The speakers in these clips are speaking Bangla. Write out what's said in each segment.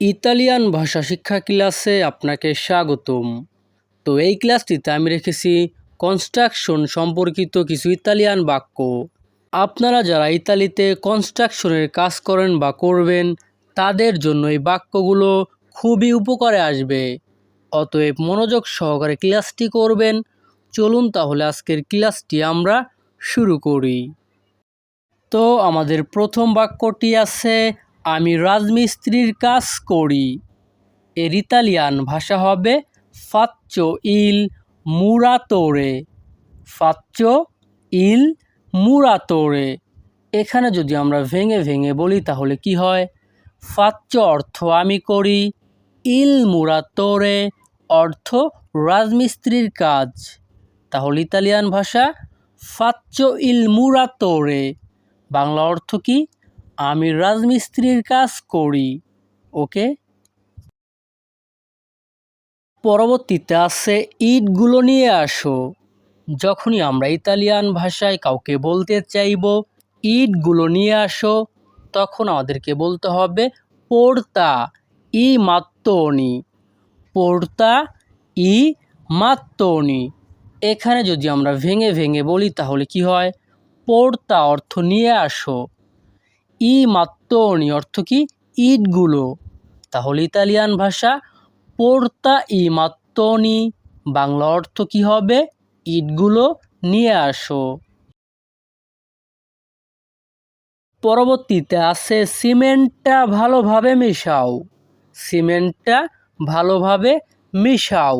ইতালিয়ান ভাষা শিক্ষা ক্লাসে আপনাকে স্বাগতম। তো এই ক্লাসটিতে আমি রেখেছি কনস্ট্রাকশন সম্পর্কিত কিছু ইতালিয়ান বাক্য। আপনারা যারা ইতালিতে কনস্ট্রাকশনের কাজ করেন বা করবেন, তাদের জন্য এই বাক্যগুলো খুবই উপকারে আসবে। অতএব মনোযোগ সহকারে ক্লাসটি করবেন। চলুন তাহলে আজকের ক্লাসটি আমরা শুরু করি। তো আমাদের প্রথম বাক্যটি আছে আমি রাজমিস্ত্রির কাজ করি। এর ইতালিয়ান ভাষা হবে ফাচ্চো ইল মুরাতোরে ফাচ্চো ইল মুরাতোরে এখানে যদি আমরা ভেঙে ভেঙে বলি তাহলে কি হয়? ফাচ্চো অর্থ আমি করি। ইল মুরাতোরে অর্থ রাজমিস্ত্রির কাজ। তাহলে ইতালিয়ান ভাষা ফাচ্চো ইল মুরাতোরে বাংলা অর্থ কি? আমি রাজমিস্ত্রির কাজ করি, ওকে? পরবর্তীতে আছে ইটগুলো নিয়ে আসো। যখনই আমরা ইতালিয়ান ভাষায় কাউকে বলতে চাইব, ইটগুলো নিয়ে আসো, তখন আমাদেরকে বলতে হবে পোর্তা, ই মাত্তনি। পোর্তা, ই মাত্তনি। এখানে যদি আমরা ভেঙে ভেঙে বলি তাহলে কি হয়? পোর্তা অর্থ নিয়ে আসো। ই মাত্তনি অর্থ কি? ইটগুলো তাহলে ইতালিয়ান ভাষা পোর্তা ই মাত্তনি বাংলা অর্থ কি হবে? ইটগুলো নিয়ে আসো। পরবর্তীতে আছে সিমেন্টটা ভালোভাবে মেশাও। সিমেন্টটা ভালোভাবে মেশাও।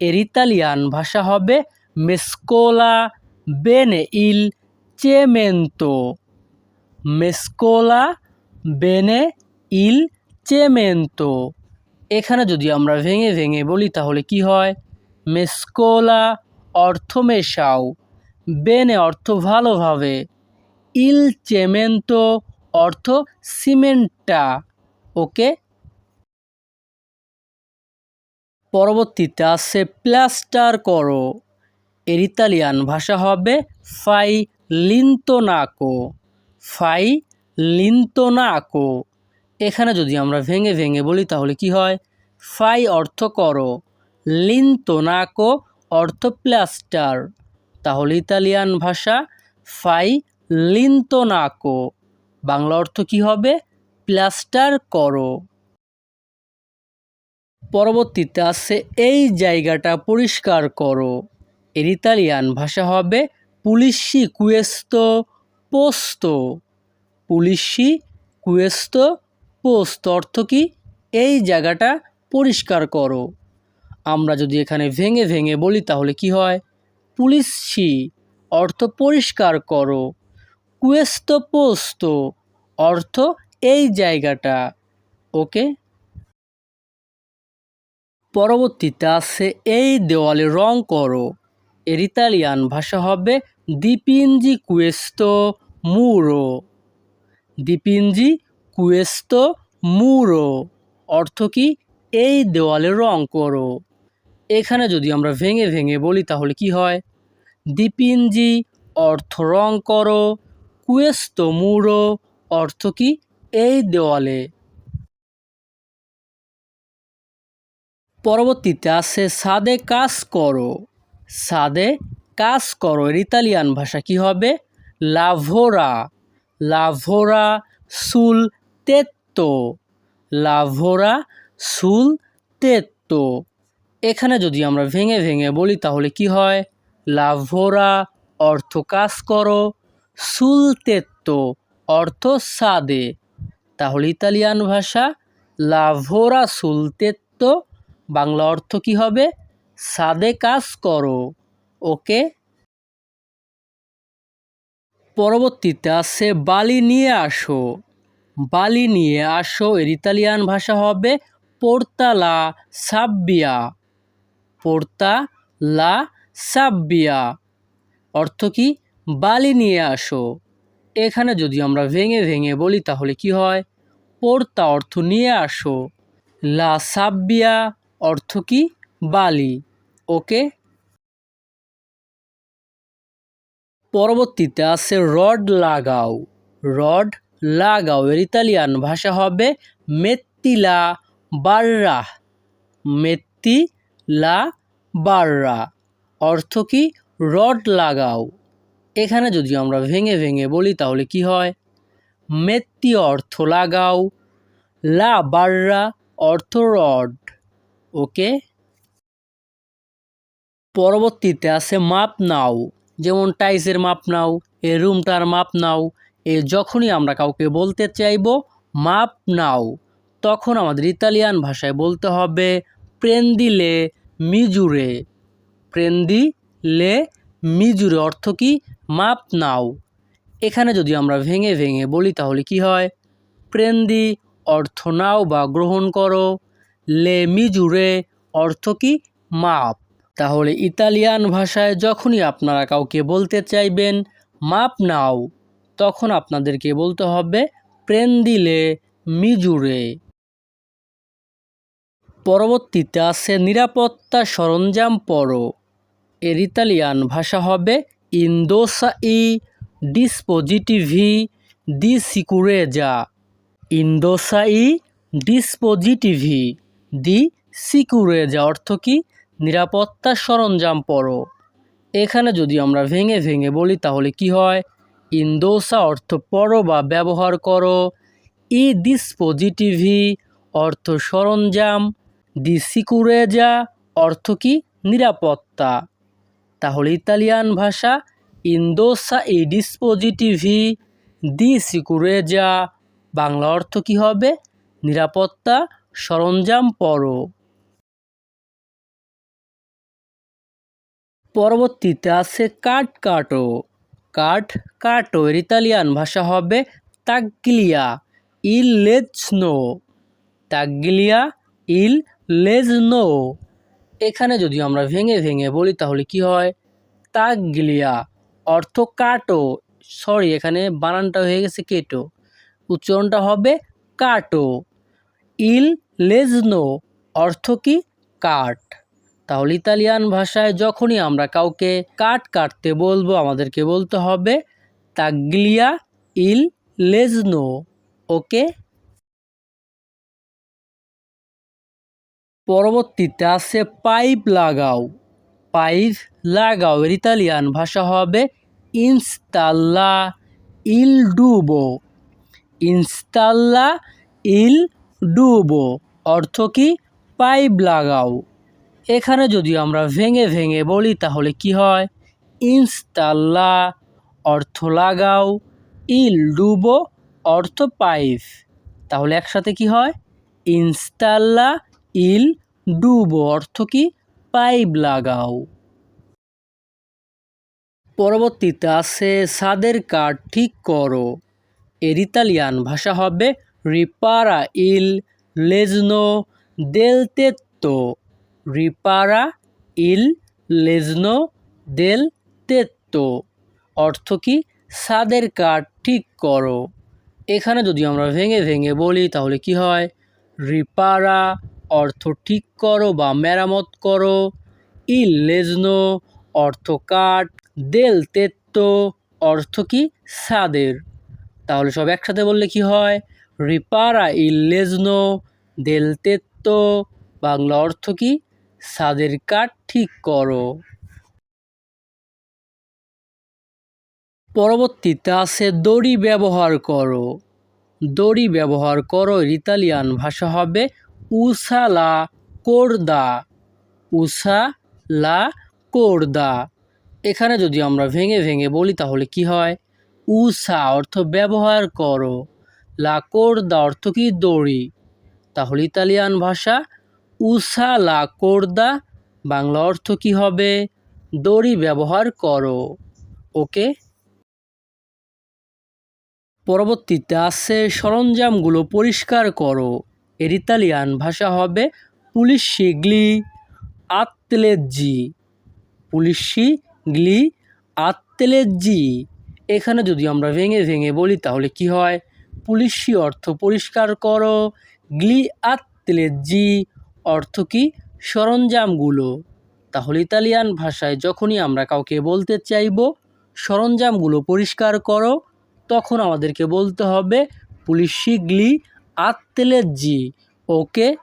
এর ইতালিয়ান ভাষা হবে মেসকোলা বেনে ইল চেমেন্তো। মেসকোলা, বেনে, ইল, চেমেন্তো। এখানে যদি আমরা ভেঙে ভেঙে বলি তাহলে কি হয়? মেসকোলা অর্থ মেশাও, বেনে অর্থ ভালোভাবে, ইল চেমেন্তো অর্থ সিমেন্টটা। ওকে? পরবর্তীতে আছে প্লাস্টার করো। এর ইতালিয়ান ভাষা হবে ফাই লিন্তোনাকো ফাই লিন্তোনাকো এখানে যদি আমরা ভেঙে ভেঙে বলি তাহলে কি হয়? ফাই অর্থ করো লিন্তোনাকো অর্থ প্লাস্টার। তাহলে ইতালিয়ান ভাষা ফাই লিন্তোনাকো বাংলা অর্থ কি হবে? প্লাস্টার করো। পরবর্তীতে আছে এই জায়গাটা পরিষ্কার করো। এর ইতালিয়ান ভাষা হবে পুলিশি কুয়েস্তো। পোস্তো। পুলিশি কুয়েস্ত পোস্ত অর্থ কি? এই জায়গাটা পরিষ্কার করো। আমরা যদি এখানে ভেঙে ভেঙে বলি তাহলে কি হয়? পুলিশি অর্থ পরিষ্কার করো। কুয়েস্ত পোস্ত অর্থ এই জায়গাটা। ওকে? পরবর্তীতে আছে এই দেওয়ালে রং করো। এর ইতালিয়ান ভাষা হবে দিপিনজি কুয়েস্তো। মুরো। দিপিনজি কুয়েস্তো, মুরো। অর্থ কি? এই দেওয়ালে রং করো। এখানে যদি আমরা ভেঙে ভেঙে বলি তাহলে কি হয়? দিপিনজি অর্থ রং করো। কুয়েস্তো, মুরো। অর্থ কি? এই দেওয়ালে। পরবর্তীতে আছে সাদে কাজ করো। সাদে কাজ করো ইতালিয়ান ভাষা কি হবে? লাভোরা লাভোরা সুল তেত্তো, লাভোরা সুল তেত্তো। এখানে যদি আমরা ভেঙে ভেঙে বলি তাহলে কি হয়? লাভোরা অর্থ কাজ করো, সুল তেত্তো অর্থ সাদে। তাহলে ইতালিয়ান ভাষা লাভোরা সুল তেত্তো, বাংলা অর্থ কি হবে? সাদে কাজ করো। ওকে? পরবর্তীতে আছে, বালি নিয়ে আসো। বালি নিয়ে আসো এর ইতালিয়ান ভাষা হবে পোর্তা লা সাব্বিয়া। পোর্তা লা সাব্বিয়া। অর্থ কি? বালি নিয়ে আসো। এখানে যদি আমরা ভেঙে ভেঙে বলি, তাহলে কি হয়? পোর্তা অর্থ নিয়ে আসো। লা সাব্বিয়া অর্থ কি? বালি। ওকে পরবর্তীতে আছে রড লাগাও। রড লাগাও এর ইতালিয়ান ভাষা হবে মেত্তিলা বাররা। মেত্তি লা বাররা। অর্থ কি? রড লাগাও। এখানে যদি আমরা ভেঙে ভেঙে বলি তাহলে কি হয়? মেত্তি অর্থ লাগাও। লা বাররা অর্থ রড। ওকে? পরবর্তীতে আছে মাপ নাও যেমন টাইসের মাপ নাও, এ রুমটার মাপ নাও, এ যখনই আমরা কাউকে বলতে চাইব, মাপ নাও। তখন আমাদের ইতালিয়ান ভাষায় বলতে হবে প্রেন্দিলে মিজুরে। প্রেন্দিলে মিজুরে অর্থ কি? মাপ নাও। এখানে যদি আমরা ভেঙে ভেঙে বলি তাহলে কি হয়? প্রেন্দি অর্থ নাও বা গ্রহণ করো। লে মিজুরে অর্থ কি? মাপ। তাহলে ইতালিয়ান ভাষায় যখনই আপনারা কাউকে বলতে চাইবেন, মাপ নাও। তখন আপনাদেরকে বলতে হবে, প্রেন্দিলে মিজুরে। পরবর্তীতে আছে, নিরাপত্তা সরঞ্জাম পড়ো। এর ইতালিয়ান ভাষা হবে ইন্দোসা ই ডিসপোজিটিভি দি সিকুরেজা ইন্দোসা ই ডিসপোজিটিভি দি সিকুরেজা অর্থ কি? নিরাপত্তা সরঞ্জাম পড়ো। এখানে যদি আমরা ভেঙে ভেঙে বলি, তাহলে কি হয়? ইন্দোসা অর্থ পড়ো বা ব্যবহার করো। ই ডিসপোজিটিভি, অর্থ সরঞ্জাম। দি সিকুরেজা, অর্থ কি? নিরাপত্তা। তাহলে ইতালিয়ান ভাষা ইন্দোসা ই ডিসপোজিটিভি দি সিকুরেজা। বাংলা অর্থ কি হবে? নিরাপত্তা সরঞ্জাম পড়ো। পরবর্তীতে আছে কাঠ কাটো। কাঠ কাটো এর ইতালিয়ান ভাষা হবে তাগলিয়া ইল লেজনো। তাগলিয়া ইল লেজনো। এখানে যদি আমরা ভেঙে ভেঙে বলি তাহলে কি হয়? তাগলিয়া অর্থ কাটো। সরি এখানে বানানটা হয়ে গেছে কেটো। উচ্চারণটা হবে কাটো। ইল লেজনো, অর্থ কি? কাঠ। তাহলে ইতালিয়ান ভাষায় যখনই আমরা কাউকে কাঠ কাটতে বলব, আমাদেরকে বলতে হবে, তাগলিয়া ইল লেজনো ওকে? পরবর্তীতে আছে, পাইপ লাগাও পাইপ লাগাও, এর ইতালিয়ান ভাষা হবে, ইনস্তাল্লা ইল ডুবো ইনস্তাল্লা ইল ডুবো অর্থ কি? পাইপ লাগাও। এখানে যদি আমরা ভেঙে ভেঙে বলি, তাহলে কি হয়? ইনস্তাল্লা, অর্থ লাগাও, ইল ডুবো, অর্থ পাইপ তাহলে একসাথে কি হয়? ইনস্তাল্লা, ইল ডুবো, অর্থ কি? পাইপ লাগাও। পরবর্তীতে আছে, সাদের কাঠ ঠিক করো। এর ইতালিয়ান ভাষা হবে, রিপারা ইল লেজনো দেল তেত্তো রিপারা ইল লেজনো দেল তেত্তো। অর্থ কি? সাদের কাঠ ঠিক করো। এখানে যদি আমরা ভেঙে ভেঙে বলি, তাহলে কি হয়? রিপারা অর্থ ঠিক করো বা মেরামত করো। ইল লেজনো অর্থ কাঠ, দেল তেত্তো, অর্থ কি? সাদের। তাহলে সব একসাথে বললে কি হয়? রিপারা ইল লেজনো, দেল তেত্তো, বাংলা অর্থ কি? সাদের কাঠ ঠিক করো। পরবর্তীতে আছে দড়ি ব্যবহার করো। দড়ি ব্যবহার করো ইতালিয়ান ভাষা হবে উসা লা কোর্দা। উসা লা কোরদা। এখানে যদি আমরা ভেঙে ভেঙে বলি তাহলে কি হয়? উষা অর্থ ব্যবহার করো। লা কোর্দা অর্থ কি? দড়ি। তাহলে ইতালিয়ান ভাষা উষা লা কোর্দা, বাংলা অর্থ কি হবে? দড়ি ব্যবহার করো। ওকে? পরবর্তীতে আছে, সরঞ্জামগুলো পরিষ্কার করো। এর ইতালিয়ান ভাষা হবে পুলিশি গ্লি আত্তেলেজ্জি পুলিশি গ্লি আত্তেলেজ্জি এখানে যদি আমরা ভেঙে ভেঙে বলি, তাহলে কি হয়? পুলিশি অর্থ পরিষ্কার করো। গ্লি আত্তেলেজ্জি অর্থ কি? সরঞ্জামগুলো। তাহলে ইতালিয়ান ভাষায় যখনই আমরা কাউকে বলতে চাইব, সরঞ্জামগুলো পরিষ্কার করো, তখন আমাদেরকে বলতে হবে পুলিশ পুলিশিগ্লি আত্তেলেজ্জি, ওকে